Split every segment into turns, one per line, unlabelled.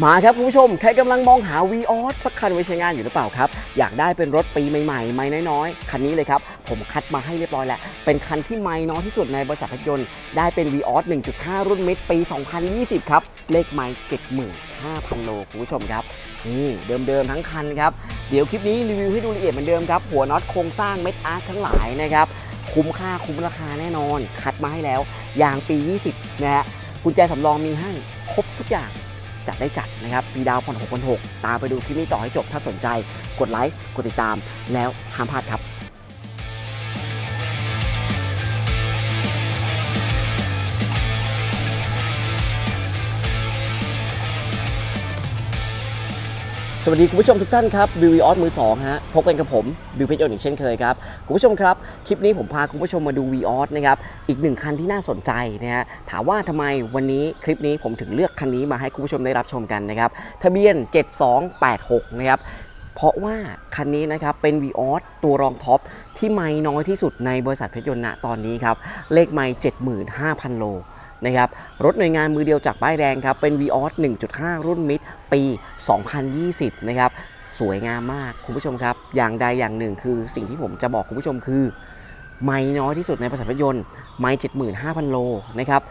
มาครับคุณผู้ชม ใครกำลังมองหา v ีออสสักคันไว้ใช้งานอยู่หรือเปล่าครับ อยากได้เป็นรถปีใหม่ๆ ไม่น้อยๆ คันนี้เลยครับ ผมคัดมาให้เรียบร้อยแล้ว เป็นคันที่ไม่น้อยที่สุดในบริษัทรถยนต์ ได้เป็น v ีออส1.5 รุ่นมิดปี 2020 ครับ เลขไม่75,000 โลคุณผู้ชมครับนี่เดิมๆทั้งคันครับ เดี๋ยวคลิปนี้รีวิวให้ดูละเอียดเหมือนเดิมครับ หัวน็อตโครงสร้างเม็ดอาร์คทั้งหลายนะครับคุ้มค่าคุ้มราคาแน่นอน คัดมาให้แล้วยางปี 20นะฮะกุญแจสำรองมีให้ครบทุกอย่าง จัดได้จัดนะครับฟรีดาวน์ผ่อน6 6 0ตามไปดูคลิปนี้ต่อให้จบถ้าสนใจกดไลค์กดติดตามแล้วห้ามพลาดครับ สวัสดีคุณผู้ชมทุกท่านครับบิวออสมือ2ฮะพบกันกับผมบิวเพชรยนต์อีกเช่นเคยครับคุณผู้ชมครับ คลิปนี้ผมพาคุณผู้ชมมาดู v ีออสนะครับอีกหนึ่งคันที่น่าสนใจนะฮะถามว่าทำไมวันนี้คลิปนี้ผมถึงเลือกคันนี้มาให้คุณผู้ชมได้รับชมกันนะครับทะเบียน 7286 นะครับเพราะว่าคันนี้นะครับเป็น v ีออสตัวรองท็อปที่ไม่น้อยที่สุดในบริษัทเพชรยนต์ณตอนนี้ครับเลขไม่75,000 โล นะครับรถหน่วยงานมือเดียวจากป้ายแดงครับเป็น v ีออส1.5 รุ่นมิดปี 2020 นะครับสวยงามมากคุณผู้ชมครับ อย่างใดอย่างหนึ่งคือสิ่งที่ผมจะบอกคุณผู้ชมคือ ไม่น้อยที่สุดในบริษัทยนต์ไม่75,000 โลนะครับ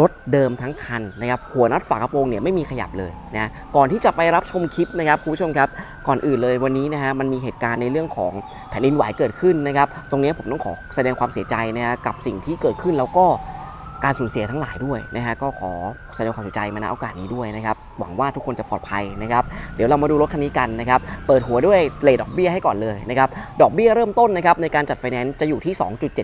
รถเดิมทั้งคันนะครับหัวน็อตฝากระโปรงเนี่ยไม่มีขยับเลยนะก่อนที่จะไปรับชมคลิปนะครับคุณผู้ชมครับ ก่อนอื่นเลยวันนี้นะฮะมันมีเหตุการณ์ในเรื่องของแผ่นดินไหวเกิดขึ้นนะครับ ตรงนี้ผมต้องขอแสดงความเสียใจนะฮะกับสิ่งที่เกิดขึ้นแล้วก็ การสูญเสียทั้งหลายด้วยนะฮะก็ขอแสดงความเสียใจมาณโอกาสนี้ด้วยนะครับหวังว่าทุกคนจะปลอดภัยนะครับเดี๋ยวเรามาดูรถคันนี้กันนะครับเปิดหัวด้วยเลทดอกเบี้ยให้ก่อนเลยนะครับดอกเบี้ยเริ่มต้นนะครับในการจัดไฟแนนซ์จะอยู่ที่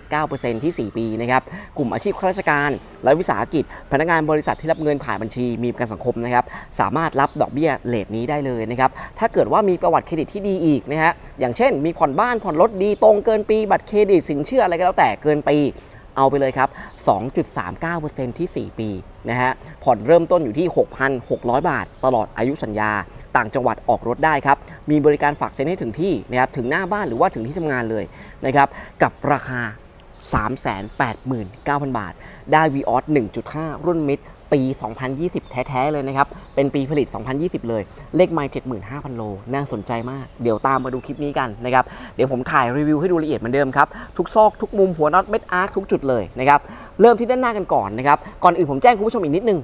2.79%ที่ 4 ปีนะครับกลุ่มอาชีพข้าราชการ และวิสาหกิจ พนักงานบริษัทที่รับเงินผ่านบัญชีมีประกันสังคมนะครับสามารถรับดอกเบี้ยเลทนี้ได้เลยนะครับถ้าเกิดว่ามีประวัติเครดิตที่ดีอีกนะฮะอย่างเช่น มีผ่อนบ้านผ่อนรถดีตรงเกินปีบัตรเครดิตสินเชื่ออะไรก็แล้วแต่เกินปี เอาไปเลยครับ 2.39%ที่ 4 ปีนะฮะ ผ่อนเริ่มต้นอยู่ที่ 6,600 บาท ตลอดอายุสัญญา ต่างจังหวัดออกรถได้ครับ มีบริการฝากเซ็นให้ถึงที่นะครับ ถึงหน้าบ้านหรือว่าถึงที่ทำงานเลยนะครับ กับราคา 389,000 บาท ได้วีออส1.5 รุ่นมิด ปี 2020 แท้ๆเลยนะครับ เป็นปีผลิต 2020 เลย เลขไมล์75,000 โล น่าสนใจมาก เดี๋ยวตามมาดูคลิปนี้กันนะครับ เดี๋ยวผมถ่ายรีวิวให้ดูละเอียดเหมือนเดิมครับ ทุกซอกทุกมุมหัวน็อตเม็ดอาร์คทุกจุดเลยนะครับ เริ่มที่ด้านหน้ากันก่อนนะครับ ก่อนอื่นผมแจ้งคุณผู้ชมอีกนิดนึง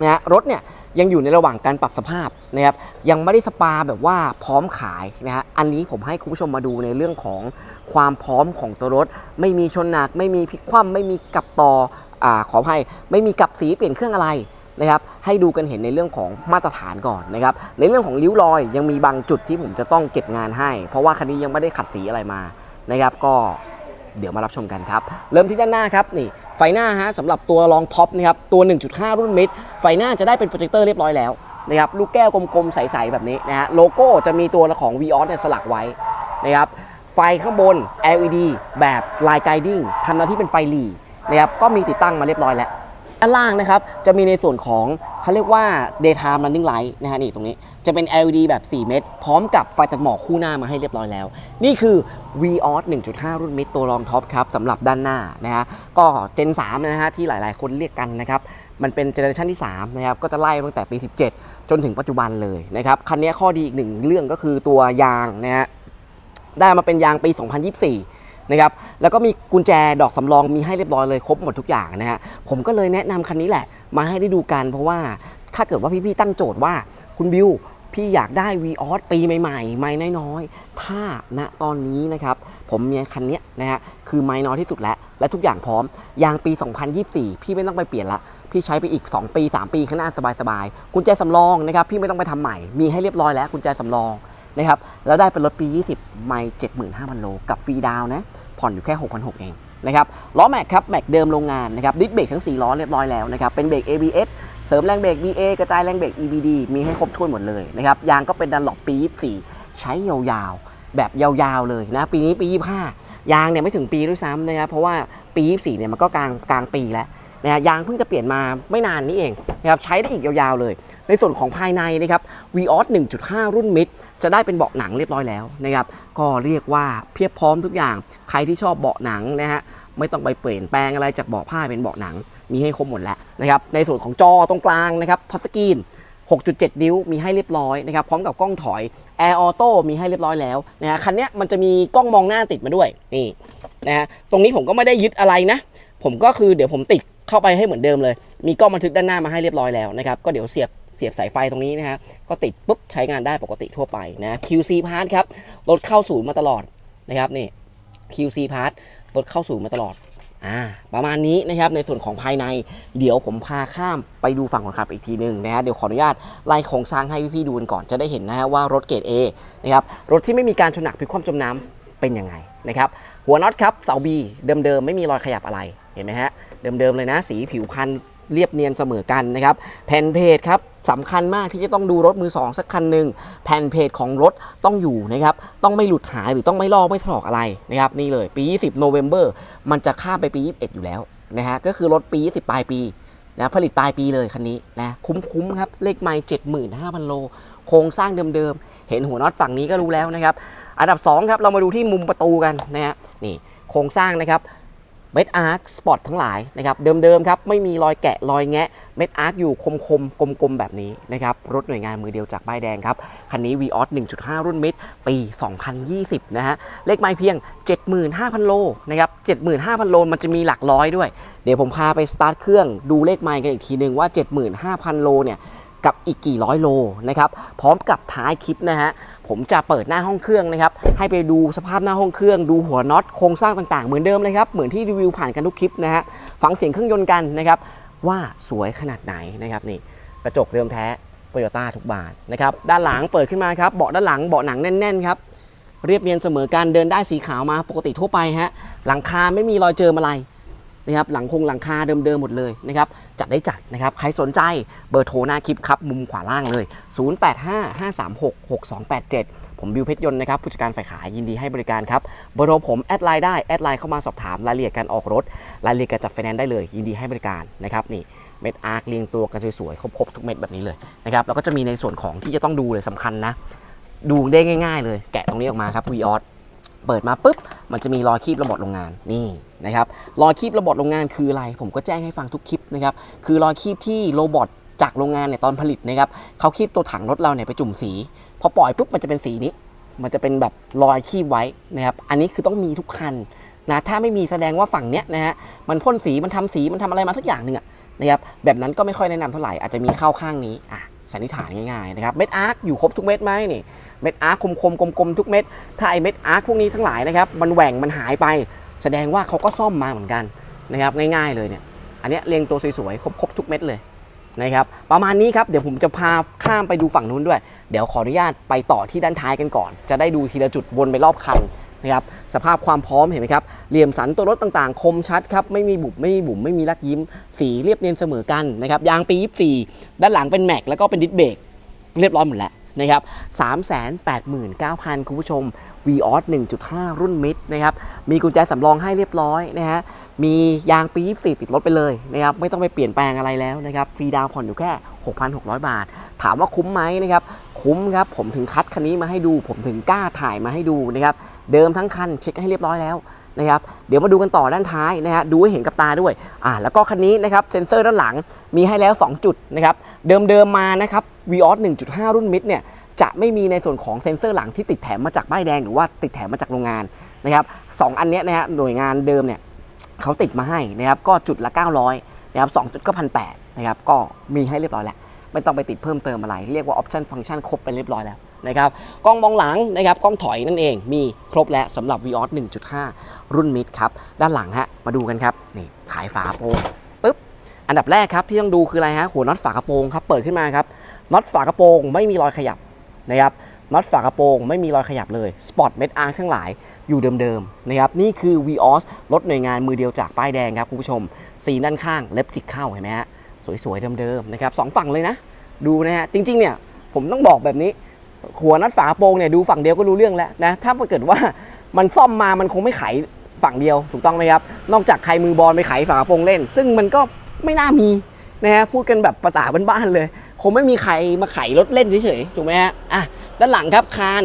นะฮะรถเนี่ยยังอยู่ในระหว่างการปรับสภาพนะครับยังไม่ได้สปาแบบว่าพร้อมขายนะฮะอันนี้ผมให้คุณผู้ชมมาดูในเรื่องของความพร้อมของตัวรถ ไม่มีชนหนัก ไม่มีพลิกคว่ำไม่มีกับต่ออขออภัยไม่มีกับสีเปลี่ยนเครื่องอะไรนะครับให้ดูกันเห็นในเรื่องของมาตรฐานก่อนนะครับในเรื่องของริ้วรอยยังมีบางจุดที่ผมจะต้องเก็บงานให้ เพราะว่าคันนี้ยังไม่ได้ขัดสีอะไรมานะครับก็เดี๋ยวมารับชมกันครับ เริ่มที่ด้านหน้าครับนี่ ไฟหน้าฮะสำหรับตัวรองท็อปนะครับตัว 1.5 รุ่นมิดไฟหน้าจะได้เป็นโปรเจคเตอร์เรียบร้อยแล้วนะครับลูกแก้วกลมๆ ใส ๆ แบบนี้นะฮะโลโก้จะมีตัวของ v ีออสเนี่ยสลักไว้นะครับไฟข้างบน LED แบบลายไกดิ้งทำหน้าที่เป็นไฟหลีนะครับก็มีติดตั้งมาเรียบร้อยแล้ว ด้านล่างนะครับ จะมีในส่วนของเขาเรียกว่า daytime running light นะฮะนี่ตรงนี้จะเป็น LED แบบ 4 เม็ดพร้อมกับไฟตัดหมอกคู่หน้ามาให้เรียบร้อยแล้ว นี่คือ v ีออส1.5 รุ่นมิดตัวรองท็อปครับสำหรับด้านหน้านะฮะก็เจน3นะฮะที่หลายๆ คนเรียกกันนะครับ มันเป็นเจเนอเรชันที่ 3 นะครับ ก็จะไล่ตั้งแต่ปี 17 จนถึงปัจจุบันเลยนะครับ คันนี้ข้อดีอีกหนึ่งเรื่องก็คือตัวยางนะฮะได้มาเป็นยางปี 2024 นะครับแล้วก็มีกุญแจดอกสำรองมีให้เรียบร้อยเลยครบหมดทุกอย่างนะฮะผมก็เลยแนะนำคันนี้แหละ มาให้ได้ดูกันเพราะว่าถ้าเกิดว่าพี่ๆตั้งโจทย์ว่าคุณบิวพี่อยากได้ v ีออสปีใหม่ๆ ไม่น้อยๆ ถ้าณตอนนี้นะครับ ผมมีคันนี้นะฮะ คือไม่น้อยที่สุดแล้ว และทุกอย่างพร้อม ยางปี 2024 พี่ไม่ต้องไปเปลี่ยนละ พี่ใช้ไปอีก 2 ปี 3 ปีข้างหน้าสบายๆ กุญแจสำรองนะครับ พี่ไม่ต้องไปทำใหม่ มีให้เรียบร้อยแล้วกุญแจสำรอง นะครับแล้วได้เป็นรถปี 20 ไม่ 75,000 โล กับฟรีดาวนะ ผ่อนอยู่แค่6,600 เองนะครับล้อแม็กครับแม็กเดิมโรงงานนะครับดิสเบรกทั้ง 4 ล้อเรียบร้อยแล้วนะครับเป็นเบรก ABS เสริมแรงเบรก BA กระจายแรงเบรก EBD มีให้ครบถ้วนหมดเลยนะครับยางก็เป็นดันหลบปี 24 ใช้ยาวๆ แบบยาวๆเลยนะปีนี้ปี 25 ยางเนี่ยไม่ถึงปีด้วยซ้ำนะครับเพราะว่าปี 24 เนี่ยมันก็กลางกลางปีแล้ว นะฮะยางเพิ่งจะเปลี่ยนมาไม่นานนี้เองนะครับใช้ได้อีกยาวๆเลย ในส่วนของภายในนะครับ v ีออส1.5 รุ่นมิดจะได้เป็นเบาะหนังเรียบร้อยแล้วนะครับก็เรียกว่าเพียบพร้อมทุกอย่าง ใครที่ชอบเบาะหนังนะฮะไม่ต้องไปเปลี่ยนแปลงอะไรจากเบาะผ้าเป็นเบาะหนัง มีให้ครบหมดแล้วนะครับในส่วนของจอตรงกลางนะครับทัชสกรีน6.7 นิ้วมีให้เรียบร้อยนะครับพร้อมกับกล้องถอย Air Auto มีให้เรียบร้อยแล้วนะฮะคันนี้มันจะมีกล้องมองหน้าติดมาด้วยนี่นะฮะตรงนี้ผมก็ไม่ได้ยึดอะไรนะ ผมก็คือเดี๋ยวผมติด เข้าไปให้เหมือนเดิมเลย มีกล้องบันทึกด้านหน้ามาให้เรียบร้อยแล้วนะครับ ก็เดี๋ยวเสียบเสียบสายไฟตรงนี้นะฮะ ก็ติดปุ๊บใช้งานได้ปกติทั่วไปนะ QC Part ครับ รถเข้าศูนย์มาตลอดนะครับนี่ QC Part รถเข้าศูนย์มาตลอด อ่า ประมาณนี้นะครับในส่วนของภายใน เดี๋ยวผมพาข้ามไปดูฝั่งคนขับอีกทีหนึ่งนะฮะ เดี๋ยวขออนุญาตไล่โครงสร้างให้พี่ๆดูกันก่อนจะได้เห็นนะฮะว่ารถเกรด A นะครับ รถที่ไม่มีการชนหนักพลิกคว่ำจมน้ำเป็นยังไงนะครับ หัวน็อตครับเสาบีเดิมๆไม่มีรอยขยับอะไรเห็นไหมฮะ เดิมๆเลยนะ สีผิวพันเรียบเนียนเสมอกันนะครับแผ่นเพจครับสำคัญมากที่จะต้องดูรถมือสองสักคันหนึ่งแผ่นเพจของรถต้องอยู่นะครับต้องไม่หลุดหายหรือต้องไม่ลอกไม่ถลอกอะไรนะครับนี่เลยปี 20 November มันจะข้ามไปปี 21 อยู่แล้วนะฮะก็คือรถปี 20 ปลายปีนะผลิตปลายปีเลยคันนี้นะคุ้มๆครับเลขไมล์75,000 โล โครงสร้างเดิมๆ เห็นหัวน็อตฝั่งนี้ก็รู้แล้วนะครับ อันดับ 2 ครับ เรามาดูที่มุมประตูกันนะฮะนี่โครงสร้างนะครับ เม็ดอาร์คสปอร์ตทั้งหลายนะครับเดิมๆครับไม่มีรอยแกะรอยแงะเม็ดอาร์คอยู่คมๆกลมๆแบบนี้นะครับรถหน่วยงานมือเดียวจากป้ายแดงครับ คันนี้ v ีออส1.5 รุ่นเมิดปี 2020 นะฮะเลขไมล์เพียง 75,000 โลนะครับ75,000 โลมันจะมีหลักร้อยด้วย เดี๋ยวผมพาไปสตาร์ทเครื่องดูเลขไมล์กันอีกทีหนึ่งว่า 75,000 โลเนี่ย กับอีกกี่ร้อยโลนะครับพร้อมกับท้ายคลิปนะฮะผมจะเปิดหน้าห้องเครื่องนะครับให้ไปดูสภาพหน้าห้องเครื่อง ดูหัวน็อตโครงสร้างต่างๆ เหมือนเดิมเลยครับเหมือนที่รีวิวผ่านกันทุกคลิปนะฮะฟังเสียงเครื่องยนต์กันนะครับว่าสวยขนาดไหนนะครับนี่กระจกเดิมแท้โตโยต้าทุกบานนะครับด้านหลังเปิดขึ้นมาครับเบาะด้านหลังเบาะหนังแน่นๆครับเรียบเนียนเสมอกันเดินได้สีขาวมาปกติทั่วไปฮะหลังคาไม่มีรอยเจิมอะไร นะครับหลังคงหลังคาเดิมๆหมดเลยนะครับจัดได้จัดนะครับใครสนใจเบอร์โทรหน้าคลิปครับมุมขวาล่างเลย 0855366287 ผมบิวเพชรยนต์นะครับผู้จัดการฝ่ายขายยินดีให้บริการครับเบอร์โทรผมแอดไลน์ได้แอดไลน์เข้ามาสอบถามรายละเอียดการออกรถรายละเอียดการจัดไฟแนนซ์ได้เลย ยินดีให้บริการนะครับนี่เม็ดอาร์คเรียงตัวกันสวยๆครบๆทุกเม็ดแบบนี้เลยนะครับแล้วก็จะมีในส่วนของที่จะต้องดูเลยสำคัญนะดูได้ง่าย ๆ เลยแกะตรงนี้ออกมาครับวีออส เปิดมาปุ๊บ มันจะมีรอยคีบระบบโรงงานนี่นะครับรอยคีบระบบโรงงานคืออะไร ผมก็แจ้งให้ฟังทุกคลิปนะครับคือรอยคีบที่โรบอทจากโรงงานเนี่ยตอนผลิตนะครับเขาคีบตัวถังรถเราเนี่ยไปจุ่มสีพอปล่อยปุ๊บมันจะเป็นสีนี้ มันจะเป็นแบบรอยคีบไว้นะครับอันนี้คือต้องมีทุกคันนะถ้าไม่มีแสดงว่าฝั่งเนี้ยนะฮะมันพ่นสีมันทำสีมันทำอะไรมาสักอย่างหนึ่งอะนะครับแบบนั้นก็ไม่ค่อยแนะนำเท่าไหร่อาจจะมีเข้าข้างนี้อะสันนิษฐานง่ายๆนะครับเม็ดอาร์คอยู่ครบทุกเม็ดไหมนี่เม็ดอาร์คคมๆกลมๆทุกเม็ดถ้าไอเม็ดอาร์คพวกนี้ทั้งหลายนะครับมันแหว่งมันหายไป แสดงว่าเขาก็ซ่อมมาเหมือนกันนะครับง่ายๆเลยเนี่ยอันนี้เรียงตัวสวยๆครบๆทุกเม็ดเลยนะครับประมาณนี้ครับเดี๋ยวผมจะพาข้ามไปดูฝั่งนู้นด้วย เดี๋ยวขออนุญาตไปต่อที่ด้านท้ายกันก่อน จะได้ดูทีละจุดวนไปรอบคัน นะครับสภาพความพร้อมเห็นไหมครับเหลี่ยมสันตัวรถต่างๆ คมชัดครับไม่มีบุบไม่มีบุ๋มไม่มีรักยิ้ม สีเรียบเนียนเสมอกันนะครับยางปี 24 ด้านหลังเป็นแม็กแล้วก็เป็นดิสเบรกเรียบร้อยหมดแล้วนะครับ389,000 คุณผู้ชม v ีออส1.5 รุ่นมิดนะครับ มีกุญแจสำรองให้เรียบร้อยนะฮะ มียางปี 24 ติดรถไปเลยนะครับ ไม่ต้องไปเปลี่ยนแปลงอะไรแล้วนะครับ ฟรีดาวผ่อนอยู่แค่ 6,600 บาท ถามว่าคุ้มไหมนะครับ คุ้มครับผมถึงคัดคันนี้มาให้ดู ผมถึงกล้าถ่ายมาให้ดูนะครับเดิมทั้งคันเช็คให้เรียบร้อยแล้วนะครับเดี๋ยวมาดูกันต่อด้านท้ายนะฮะดูให้เห็นกับตาด้วยอ่าแล้วก็คันนี้นะครับเซ็นเซอร์ด้านหลังมีให้แล้ว 2 จุดนะครับเดิมๆมมานะครับ v ีออส1.5 รุ่นมิดเนี่ยจะไม่มีในส่วนของเซ็นเซอร์หลังที่ติดแถมมาจากป้ายแดงหรือว่าติดแถมมาจากโรงงานนะครับสองอันเนี้ยนะฮะหน่วยงานเดิมเนี่ยเขาติดมาให้นะครับก็จุดละ 900นะครับสองจุดก็พันแนะครับก็มีให้เรียบร้อยแล้ว ไม่ต้องไปติดเพิ่มเติมอะไร เรียกว่าออปชันฟังก์ชันครบไปเรียบร้อยแล้วนะครับกล้องมองหลังนะครับกล้องถอยนั่นเองมีครบแล้วสำหรับ v ีออส1.5 รุ่นมิดครับ ด้านหลังฮะมาดูกันครับนี่ขายฝาโปรงปึ๊บอันดับแรกครับที่ต้องดูคืออะไรฮะหัวน็อตฝากระโปรงครับเปิดขึ้นมาครับน็อตฝากระโปรงไม่มีรอยขยับนะครับน็อตฝากระโปรงไม่มีรอยขยับเลยสปอตเม็ดอาร์ทั้งหลายอยู่เดิมๆนะครับนี่คือ v ีออสรถหน่วยงานมือเดียวจากป้ายแดงครับคุณผู้ชมสีด้านข้างเล็บจิกเข้าเห็นไหมฮะ สวยๆเดิมๆนะครับสองฝั่งเลยนะ ดูนะฮะจริงๆเนี่ยผมต้องบอกแบบนี้ หัวน็อตฝาโปรงเนี่ยดูฝั่งเดียวก็รู้เรื่องแล้วนะถ้าเกิดว่ามันซ่อมมามันคงไม่ไขฝั่งเดียวถูกต้องไหมครับนอกจากใครมือบอลไปไขฝาโปรงเล่น ซึ่งมันก็ไม่น่ามีนะฮะพูดกันแบบภาษาบ้านๆเลยคงไม่มีใครมาไขรถเล่นเฉยๆถูกไหมฮะอะด้านหลังครับคาน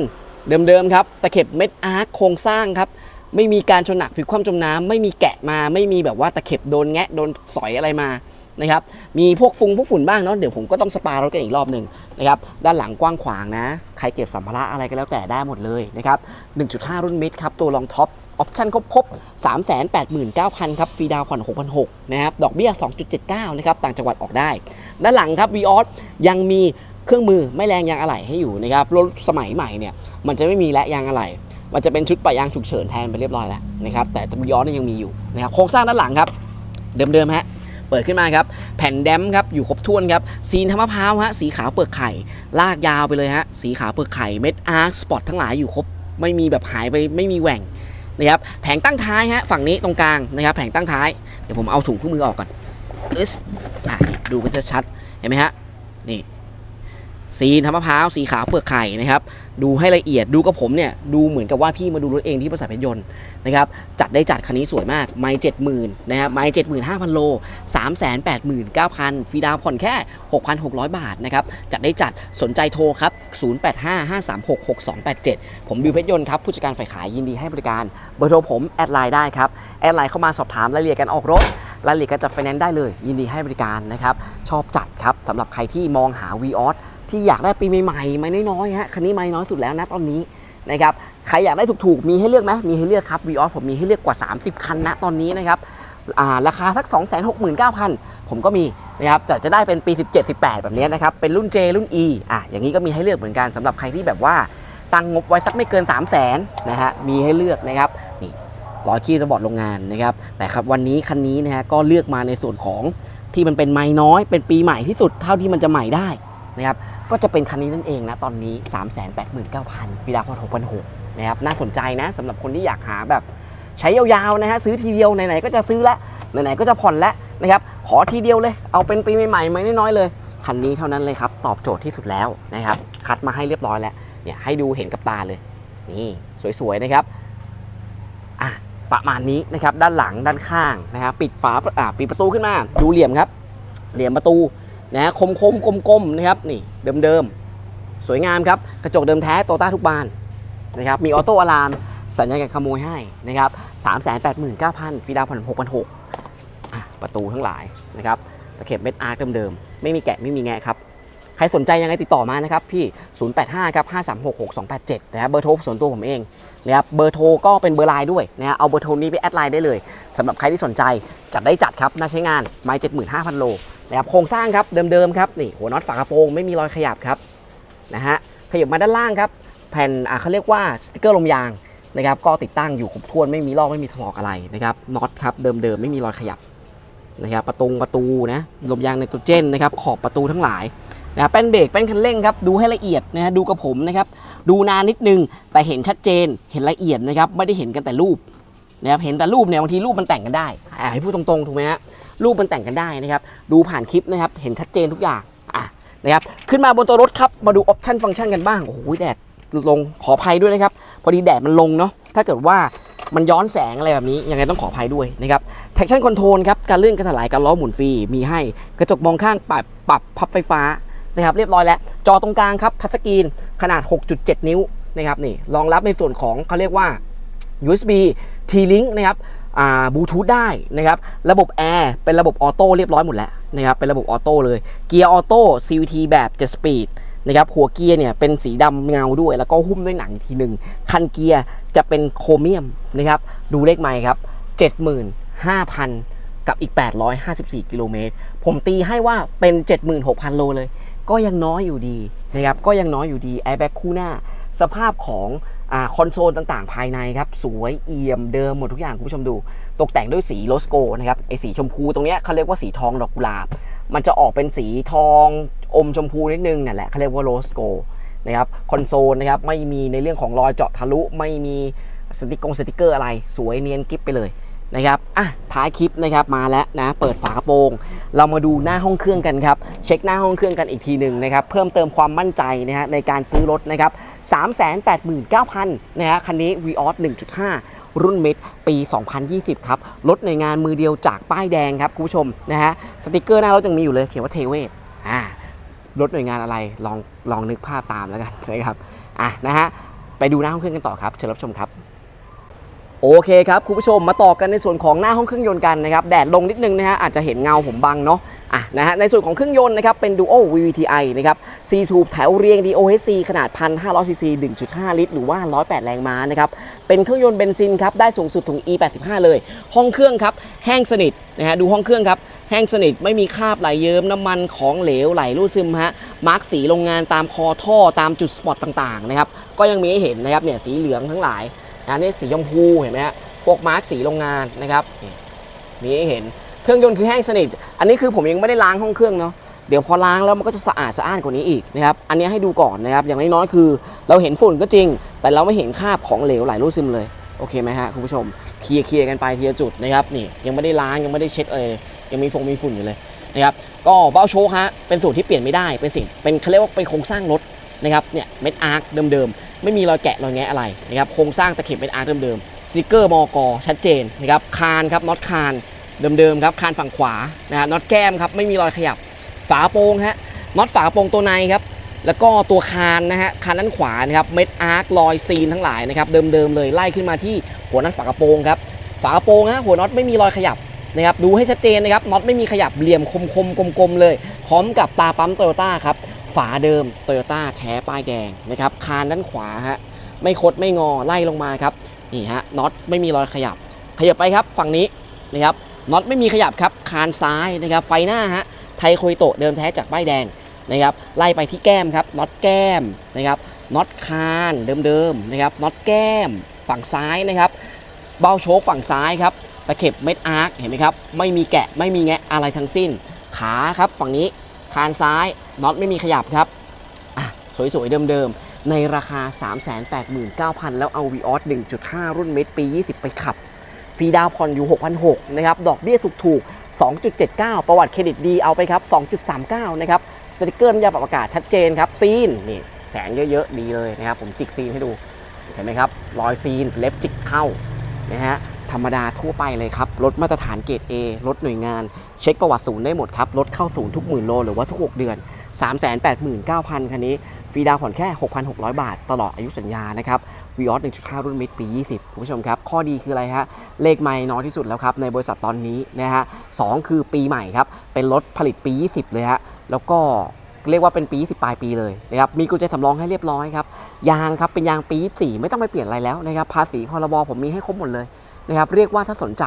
เดิมๆครับตะเข็บเม็ดอาร์คโครงสร้างครับไม่มีการชนหนักผิวคว่ำจมน้ำไม่มีแกะมาไม่มีแบบว่าตะเข็บโดนแงะโดนสอยอะไรมา นะครับ มีพวกฟุงพวกฝุ่นบ้างเนาะ เดี๋ยวผมก็ต้องสปารถกันอีกรอบหนึ่งนะครับ ด้านหลังกว้างขวางนะ ใครเก็บสัมภาระอะไรก็แล้วแต่ได้หมดเลยนะครับ 1.5 รุ่นมิดครับ ตัวรองท็อป ออปชั่นครบครบ389,000 ครับ ฟรีดาวผ่อน6,600นะครับ ดอกเบี้ย 2.79 นะครับ ต่างจังหวัดออกได้ ด้านหลังครับ v ีออสยังมีเครื่องมือไม่แรงยางอะไหล่ให้อยู่นะครับ รถสมัยใหม่เนี่ย มันจะไม่มีและยางอะไหล่มันจะเป็นชุดปะยางฉุกเฉินแทนไปเรียบร้อยแล้วนะครับ แต่วีออสเนี่ยยังมีอยู่นะครับ โครงสร้างด้านหลังครับ เดิมๆฮะ เปิดขึ้นมาครับ แผ่นแดมครับอยู่ครบถ้วนครับซีนทำมะพร้าวฮะสีขาวเปลือกไข่ ลากยาวไปเลยฮะสีขาวเปลือกไข่เม็ดอาร์คสปอตทั้งหลายอยู่ครบไม่มีแบบหายไปไม่มีแหว่งนะครับแผงตั้งท้ายฮะฝั่งนี้ตรงกลางนะครับแผงตั้งท้ายเดี๋ยวผมเอาถุงเครื่องมือออกก่อนอึสอะดูกันจะชัดเห็นไหมฮะนี่ซีนทำมะพร้าวสีขาวเปลือกไข่นะครับ ดูให้ละเอียดดูกับผมเนี่ยดูเหมือนกับว่าพี่มาดูรถเองที่บริษัทเพชรยนต์นะครับจัดได้จัดคันนี้สวยมากไม่เจ็ดหมื่นนะครับไม่เจ็ดหมื่นห้าพันโลสามแสนแปดหมื่นเก้าพันฟรีดาวผ่อนแค่หกพันหกร้อยบาทนะครับจัดได้จัดสนใจโทรครับศูนย์แปดห้าห้าสามหกหกสองแปดเจ็ดผมบิวเพชรยนต์ครับผู้จัดการฝ่ายขายยินดีให้บริการเบอร์โทรผมแอดไลน์ได้ครับแอดไลน์เข้ามาสอบถามรายละเอียดการออกรถรายละเอียดการจัดไฟแนนซ์ได้เลย ยินดีให้บริการนะครับชอบจัดครับสำหรับใครที่มองหา v ีออส ที่อยากได้ปีใหม่ๆไม่น้อยๆฮะคันนี้ไม่น้อยสุดแล้วนะตอนนี้นะครับใครอยากได้ถูกๆ มีให้เลือกไหมมีให้เลือกครับ v ีออสผมมีให้เลือกกว่า 30 คันนะตอนนี้นะครับาราคาสัก 269,000 ผมก็มีนะครับแต่จะได้เป็นปี 17 18 แบบนี้นะครับ เป็นรุ่น J รุ่น E อะอย่างนี้ก็มีให้เลือกเหมือนกันสำหรับใครที่แบบว่าตั้งงบไว้สักไม่เกิน 3 0 0 0 0นนะฮะมีให้เลือกนะครับนี่ร้อยคีระบอดโรงงานนะครับแต่ครับวันนี้คันนี้นะฮะก็เลือกมาในส่วนของที่มันเป็นไม้น้อย เป็นปีใหม่ที่สุดเท่าที่มันจะใหม่ได้ นะครับก็จะเป็นคันนี้นั่นเองนะตอนนี้ 3 8 9 0 0 0ฟีดาพอ6 6 0นะครับน่าสนใจนะสำหรับคนที่อยากหาแบบใช้ยาวๆนะฮะซื้อทีเดียวไหนๆก็จะซื้อล้วไหนๆก็จะผ่อนล้วนะครับขอทีเดียวเลยเอาเป็นปีใหม่ๆไม่น้อยๆเลยคันนี้เท่านั้นเลยครับตอบโจทย์ที่สุดแล้วนะครับคัดมาให้เรียบร้อยแล้วเนี่ยให้ดูเห็นกับตาเลยนี่สวยๆนะครับอะประมาณนี้นะครับด้านหลังด้านข้างนะครับปิดฝาอ่าปิดประตูขึ้นมาดูเหลี่ยมครับ เหลี่ยมประตู นะคมคมกลมกลมๆนะครับนี่เดิมๆสวยงามครับกระจกเดิมแท้โตต้าทุกบานนะครับมีออโต้อะลามสัญญาณการขโมยให้นะครับ3 8 9 0 0 0ฟีดาวผ่อน6 6 0 0อะประตูทั้งหลายนะครับตะเข็บเม็ดอาร์คเดิมๆไม่มีแกะไม่มีแงะครับใครสนใจยังไงติดต่อมานะครับพี่ 085 ครับ 536 6287 นะครับเบอร์โทรส่วนตัวผมเองนะครับเบอร์โทรก็เป็นเบอร์ไลน์ด้วยนะฮะเอาเบอร์โทรนี้ไปแอดไลน์ได้เลยสำหรับใครที่สนใจจัดได้จัดครับน่าใช้งานไม้75,000 โล นะครับโครงสร้างครับเดิมๆครับนี่หัวน็อตฝากระโปรงไม่มีรอยขยับครับนะฮะขยับมาด้านล่างครับแผ่นเขาเรียกว่าสติกเกอร์ลมยางนะครับก็ติดตั้งอยู่ครบถ้วนไม่มีลอกไม่มีถลอกอะไรนะครับน็อตครับเดิมๆไม่มีรอยขยับนะครับประตูประตูนะลมยางไนโตรเจนนะครับขอบประตูทั้งหลายนะแป้นเบรกแป้นคันเร่งครับดูให้ละเอียดนะฮะดูกับผมนะครับดูนานนิดนึงแต่เห็นชัดเจนเห็นละเอียดนะครับไม่ได้เห็นกันแต่รูปนะครับเห็นแต่รูปเนี่ยบางทีรูปมันแต่งกันได้ให้พูดตรงๆถูกไหมฮะ รูปมันแต่งกันได้นะครับ ดูผ่านคลิปนะครับ เห็นชัดเจนทุกอย่างอะนะครับ ขึ้นมาบนตัวรถครับ มาดูออปชันฟังก์ชันกันบ้าง โอ้โหแดดลงขออภัยด้วยนะครับ พอดีแดดมันลงเนาะ ถ้าเกิดว่ามันย้อนแสงอะไรแบบนี้ ยังไงต้องขออภัยด้วยนะครับ traction control ครับ การเลื่อนการถลายการล้อหมุนฟรีมีให้ กระจกมองข้างปรับปรับพับไฟฟ้านะครับ เรียบร้อยแล้ว จอตรงกลางครับทัชสกรีนขนาด 6.7 นิ้วนะครับนี่รองรับในส่วนของเขาเรียกว่า USB T-Link นะครับ บลูทูธได้นะครับ ระบบแอร์เป็นระบบออโต้เรียบร้อยหมดแล้วนะครับ เป็นระบบออโต้เลย เกียร์ออโต้ CVT แบบ7 speed นะครับ หัวเกียร์เนี่ยเป็นสีดำเงาด้วย แล้วก็หุ้มด้วยหนังทีหนึ่ง คันเกียร์จะเป็นโครเมียมนะครับ ดูเลขไมล์ครับ 75,000 กับอีก 854 กิโลเมตร ผมตีให้ว่าเป็น 76,000 โลเลย ก็ยังน้อยอยู่ดีนะครับ ก็ยังน้อยอยู่ดี แอร์แบ็กคู่หน้า สภาพของ คอนโซลต่างๆ ภายในครับ สวยเอี่ยมเดิมหมดทุกอย่างคุณผู้ชมดู ตกแต่งด้วยสีโลสโกนะครับไอสีชมพูตรงเนี้ยเขาเรียกว่าสีทองดอกกุหลาบ มันจะออกเป็นสีทองอมชมพูนิดนึงนั่นแหละเขาเรียกว่าโลสโกนะครับคอนโซลนะครับไม่มีในเรื่องของรอยเจาะทะลุไม่มีสติกกงสติกเกอร์อะไร สวยเนียนกิ๊บไปเลย นะครับอะท้ายคลิปนะครับมาแล้วนะเปิดฝากระโปรง เรามาดูหน้าห้องเครื่องกันครับเช็คหน้าห้องเครื่องกันอีกทีหนึ่งนะครับเพิ่มเติมความมั่นใจนะฮะในการซื้อรถนะครับ389,000นะฮะคันนี้ v ีออส1.5 รุ่นเมิดปี 2020 ครับรถในงานมือเดียวจากป้ายแดงครับคุณผู้ชมนะฮะสติกเกอร์หน้ารถยังมีอยู่เลยเขียนว่าเทเวศอ่ารถหน่วยงานอะไรลองลองนึกภาพตามแล้วกันนะครับอะนะฮะไปดูหน้าห้องเครื่องกันต่อครับเชิญรับชมครับ โอเคครับคุณผู้ชมมาต่อกันในส่วนของหน้าห้องเครื่องยนต์กันนะครับแดดลงนิดนึงนะฮะอาจจะเห็นเงาผมบังเนาะอะนะฮะในส่วนของเครื่องยนต์นะครับเป็น Duo VVTi นะครับ4สูบแถวเรียง DOHC ขนาด 1,500 cc 1.5 ลิตร หรือว่า 108 แรงม้านะครับเป็นเครื่องยนต์เบนซินครับได้สูงสุดถึง E85 เลย ห้องเครื่องครับแห้งสนิทนะฮะดูห้องเครื่องครับแห้งสนิทไม่มีคราบไหลเยิ้มน้ำมันของเหลวไหลรูดซึมฮะมาร์กสีโรงงานตามคอท่อตามจุดสปอตต่างๆนะครับก็ยังมีให้เห็นนะครับเนี่ยสีเหลืองทั้งหลาย นะนี่สีชมพูเห็นไหมฮะพวกมาร์กสีโรงงานนะครับนี่มีให้เห็นเครื่องยนต์คือแห้งสนิท อันนี้คือผมยังไม่ได้ล้างห้องเครื่องเนาะเดี๋ยวพอล้างแล้วมันก็จะสะอาดสะอ้านกว่านี้อีกนะครับอันนี้ให้ดูก่อนนะครับอย่างน้อยๆคือ เราเห็นฝุ่นก็จริง แต่เราไม่เห็นคราบของเหลวไหลรูดซึมเลยโอเคไหมฮะคุณผู้ชมเคลียร์เคลียร์กันไปทีละจุดนะครับนี่ยังไม่ได้ล้างยังไม่ได้เช็ดเลยยังมีฟงมีฝุ่นอยู่เลยนะครับก็เบ้าโชคฮะเป็นส่วนที่เปลี่ยนไม่ได้เป็นสิ่งเป็นเขาเรียกว่าเป็นโครงสร้างรถ นะครับเนี่ยเม็ดอาร์คเดิมๆไม่มีรอยแกะรอยแงะอะไรนะครับโครงสร้างตะเข็บเม็ดอาร์คเดิมๆสติกเกอร์มอกอชัดเจนนะครับคานครับน็อตคานเดิมๆครับคานฝั่งขวานะฮะน็อตแก้มครับไม่มีรอยขยับฝาโปร่งฮะน็อตฝาโปร่งตัวในครับแล้วก็ตัวคานนะฮะคานด้านขวานะครับเม็ดอาร์ครอยซีนทั้งหลายนะครับเดิมๆเลยไล่ขึ้นมาที่หัวน็อตฝากระโปรงครับฝากระโปรงฮะหัวน็อตไม่มีรอยขยับนะครับดูให้ชัดเจนนะครับน็อตไม่มีขยับเหลี่ยมคมๆกลมๆเลย พร้อมกับตาปั๊มโตโยต้าครับาเดิมโตโยต้าแท้ป้ายแดงนะครับคานด้านขวาฮะไม่คดไม่งอไล่ลงมาครับนี่ฮะน็อตไม่มีรอยขยับ ขยับไปครับฝั่งนี้นะครับน็อตไม่มีขยับครับคานซ้ายนะครับไฟหน้าฮะไทโคยโตะเดิมแท้จากป้ายแดงนะครับไล่ไปที่แก้มครับน็อตแก้มนะครับน็อตคานเดิมๆนะครับน็อตแก้มฝั่งซ้ายนะครับเบ้าโชคฝั่งซ้ายครับตะเข็บเม็ดอาร์คเห็นไหมครับไม่มีแกะไม่มีแงะอะไรทั้งสิ้น ขาครับฝั่งนี้ คานซ้ายน็อตไม่มีขยับครับอะสวยๆ เดิมๆ ในราคา 389,000 แล้วเอา v ีออส1.5 รุ่นเม็ดปี 20 ไปขับ ฟรีดาวน์ผ่อนอยู่ 6,600 นะครับ ดอกเบี้ยถูกๆ 2.79 ประวัติเครดิตดีเอาไปครับ 2.39 นะครับ สติกเกอร์น้ำยาปรับอากาศชัดเจนครับ ซีน นี่ แสงเยอะๆ ดีเลยนะครับ ผมจิกซีนให้ดู เห็นไหมครับ รอยซีน เล็บจิกเข้า นะฮะ ธรรมดาทั่วไปเลยครับ รถมาตรฐานเกรด A รถหน่วยงาน เช็คประวัติศูนย์ได้หมดครับ รถเข้าศูนย์ทุกหมื่นโลหรือว่าทุก 6 เดือน 389,000 คันนี้ ฟรีดาวน์ผ่อนแค่ 6,600 บาท ตลอดอายุสัญญานะครับวีออส1.5 รุ่นมิดปี 20 คุณผู้ชมครับ ข้อดีคืออะไรฮะ เลขไม่น้อยที่สุดแล้วครับ ในบริษัทตอนนี้นะฮะสองคือปีใหม่ครับ เป็นรถผลิตปี 20 เลยฮะ แล้วก็เรียกว่าเป็นปี 20 ปลายปีเลยนะครับ มีกุญแจสำรองให้เรียบร้อยครับ ยางครับ เป็นยางปี 24 ไม่ต้องไปเปลี่ยนอะไรแล้วนะครับ ภาษีพรบผมมีให้ครบหมดเลย นะครับเรียกว่าถ้าสนใจ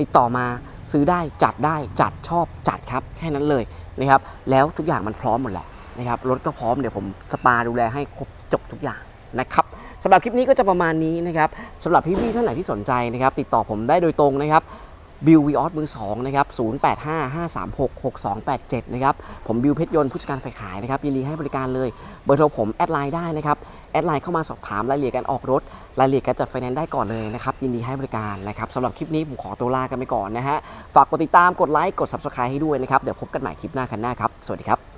ติดต่อมาซื้อได้จัดได้จัดชอบจัดครับแค่นั้นเลยนะครับแล้วทุกอย่างมันพร้อมหมดแหละนะครับรถก็พร้อมเดี๋ยวผมสปาดูแลให้ครบจบทุกอย่างนะครับสำหรับคลิปนี้ก็จะประมาณนี้นะครับสำหรับพี่ๆท่านไหนที่สนใจนะครับ ติดต่อผมได้โดยตรงนะครับ บิววีออสมือ2นะครับ0855366287 นะครับ ผมบิวเพชรยนต์ผู้จัดการฝ่ายขายนะครับ ยินดีให้บริการเลย เบอร์โทรผมแอดไลน์ได้นะครับ แอดไลน์เข้ามาสอบถามรายละเอียดการออกรถ รายละเอียดการจัดไฟแนนซ์ได้ก่อนเลยนะครับ ยินดีให้บริการนะครับสำหรับคลิปนี้ผมขอตัวลากันไปก่อนนะฮะ ฝากกดติดตาม กดไลค์ กด subscribe ให้ด้วยนะครับ เดี๋ยวพบกันใหม่คลิปหน้าคันหน้าครับ สวัสดีครับ